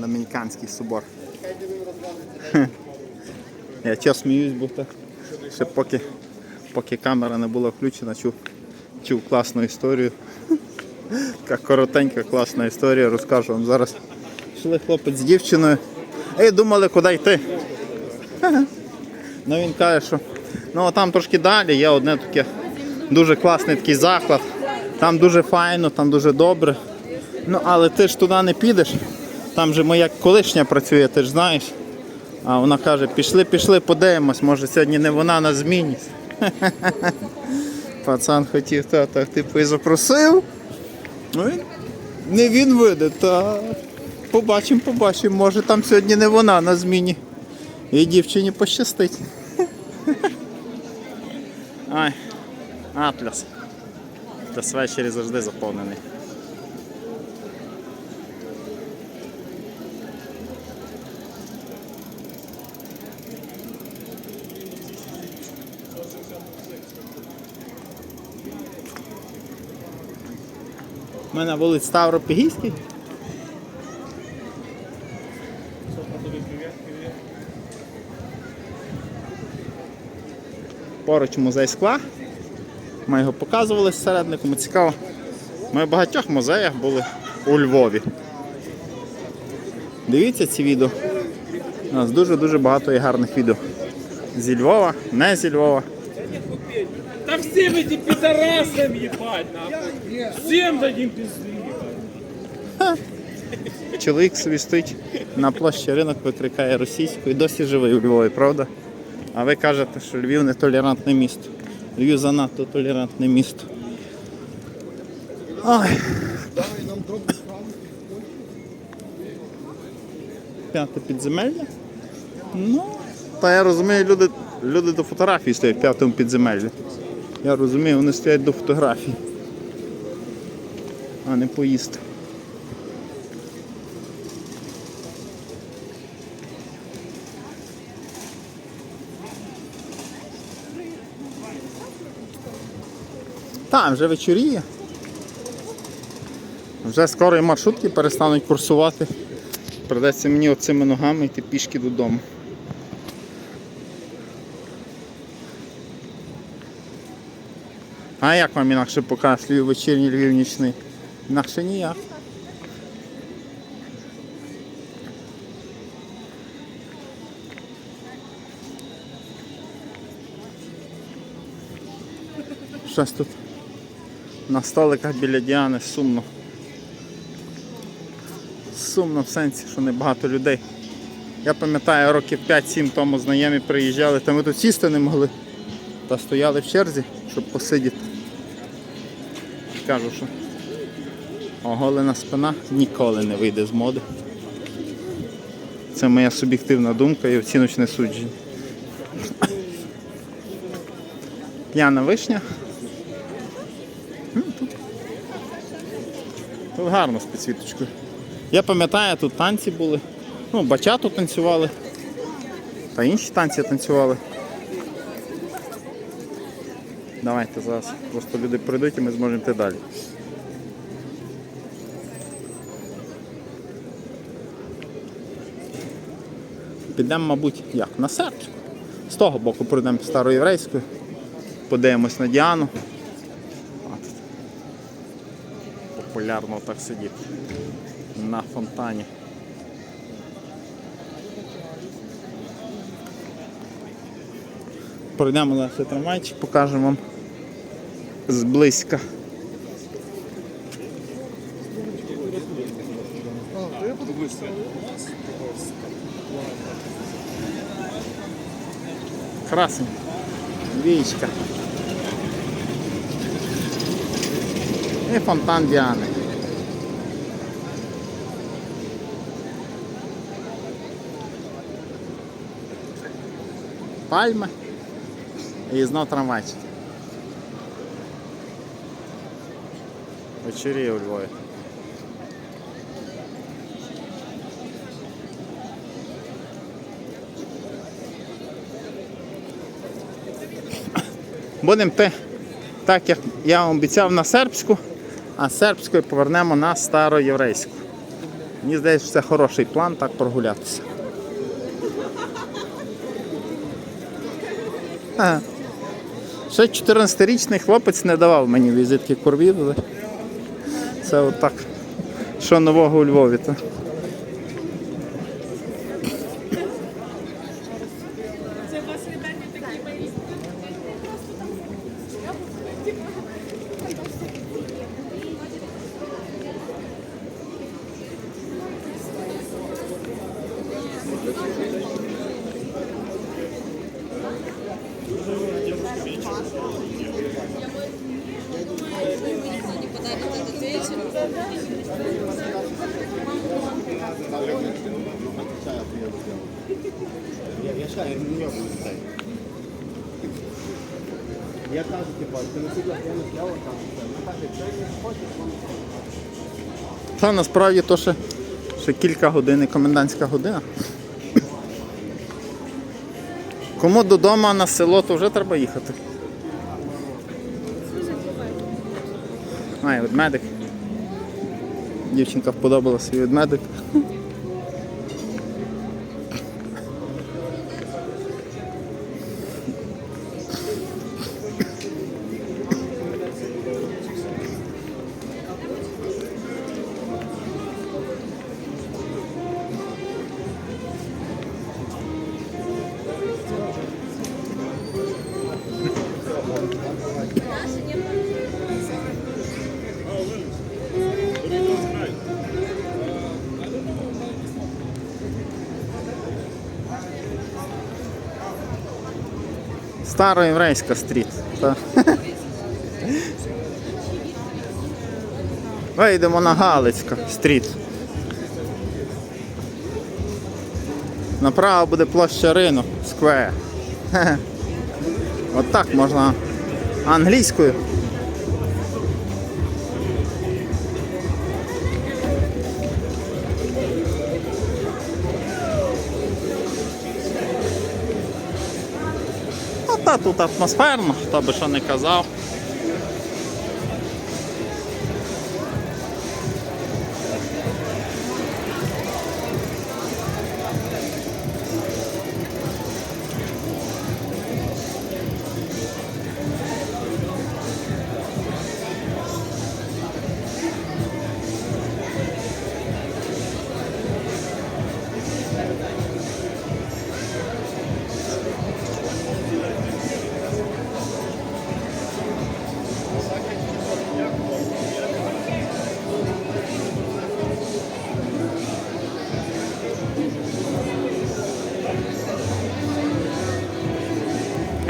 Домініканський собор. Я час сміюсь, бо так. Ще поки, поки камера не була включена, чув, чув класну історію. Така коротенька, класна історія, розкажу вам зараз. Йшли хлопець з дівчиною. І думали, куди йти. Ну він каже, що ну там трошки далі є одне таке дуже класний такий заклад. Там дуже файно, там дуже добре. Ну але ти ж туди не підеш. Там же моя колишня працює, ти ж знаєш. А вона каже, пішли, пішли, подивимось, може сьогодні не вона на зміні. Пацан хотів та, так типу і запросив. Ну, не він виде, та побачимо, побачимо, може там сьогодні не вона на зміні. І дівчині пощастить. Ай, Атлас. Атлас ввечері завжди заповнений. У мене вулиць Ставропігійський. Поруч музей скла. Ми його показували зсередини, кому цікаво. Ми в багатьох музеях були у Львові. Дивіться ці відео. У нас дуже-дуже багато є гарних відео. Зі Львова, не зі Львова. Да всем этим пидорасам ебать, нахуй. Всем дадим пизды. Чоловік собі стоїть на площі ринок, викрикає російською, досі живий у Львові, правда? А ви кажете, що Львів не толерантне місто. Львів занадто толерантне місто. Ой. П'яте підземелля? Ну, та я розумію, люди, люди до фотографії стоять в п'ятому підземеллі. Я розумію, вони стоять до фотографій, а не поїсти. Там вже вечоріє. Вже скоро і маршрутки перестануть курсувати. Придеться мені оцими ногами йти пішки додому. А як вам інакше Львів вечірній, Львів нічний? Інакше ніяк. Щось тут на столиках біля Діани сумно. Сумно в сенсі, що небагато людей. Я пам'ятаю, років 5-7 тому знайомі приїжджали, та ми тут сісти не могли. Та стояли в черзі, щоб посидіти. Кажу, що оголена спина ніколи не вийде з моди. Це моя суб'єктивна думка і оціночне судження. П'яна вишня. Тут, гарно з підсвіточкою. Я пам'ятаю, тут танці були. Ну, бачату танцювали. Та інші танці танцювали. Давайте зараз просто люди прийдуть і ми зможемо йти далі. Підемо, мабуть, як? На сербську. З того боку пройдемо староєврейською, подивимось на Діану. Популярно так сидіти на фонтані. Пройдемо лише трамвайчик, покажемо вам зблизька. Красень. Вічка. І фонтан Діани. Пальми і знов трамвайчик. Вечеріє у Львові. Будемо те, так як я вам обіцяв на сербську, а з сербською повернемо на староєврейську. Мені здається, що це хороший план так прогулятися. Ще 14-річний хлопець не давав мені візитки курвів. Це отак. Що нового у Львові, то. Я кажу, типа, ти не сидиш, я не п'яла там. Ну так, якщо не хочеш, то Та насправді то ще, ще кілька годин і комендантська година. Кому додому а на село, то вже треба їхати. Ай, ведмедик. Дівчинка вподобала свій ведмедик. Староєврейська стріт. Та. Вийдемо на Галицька стріт. Направо буде площа ринок, сквер. Хе-хе. От можна англійською. Та тут атмосферно, хто би що не казав.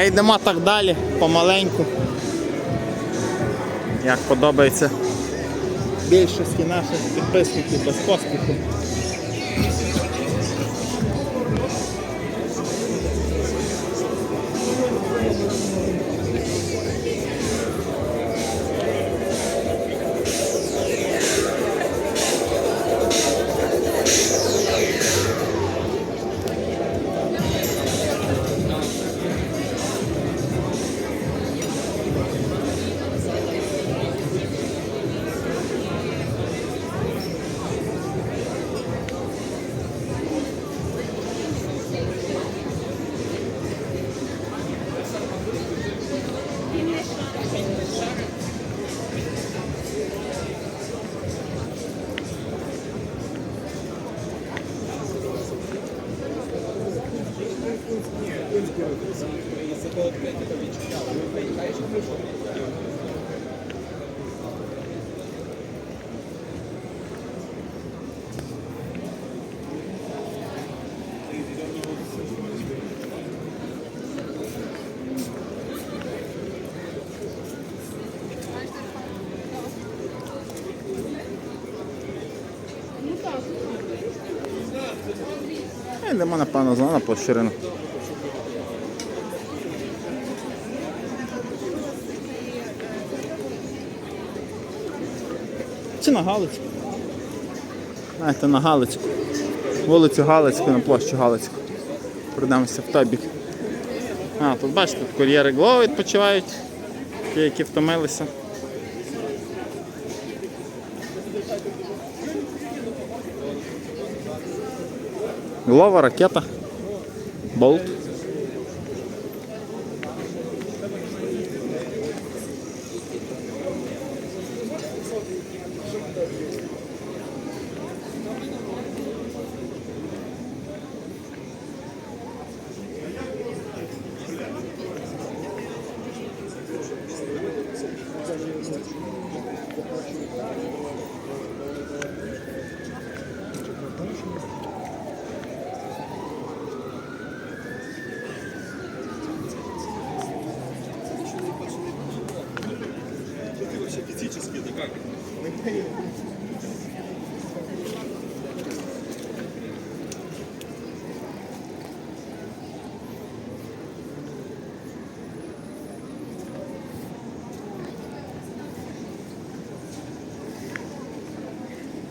А йдемо так далі, помаленьку. Як подобається більшості наших підписників без поспіху. Йдемо, напевно, знову на площу ринок. Чи на Галицьку? Знаєте, на Галицьку. Вулицю Галицьку, на площу Галицьку. Пройдемося в той бік. А, тут бачите, тут кур'єри Гло відпочивають, ті, які втомилися. Лова, ракета. Болт. 確かに。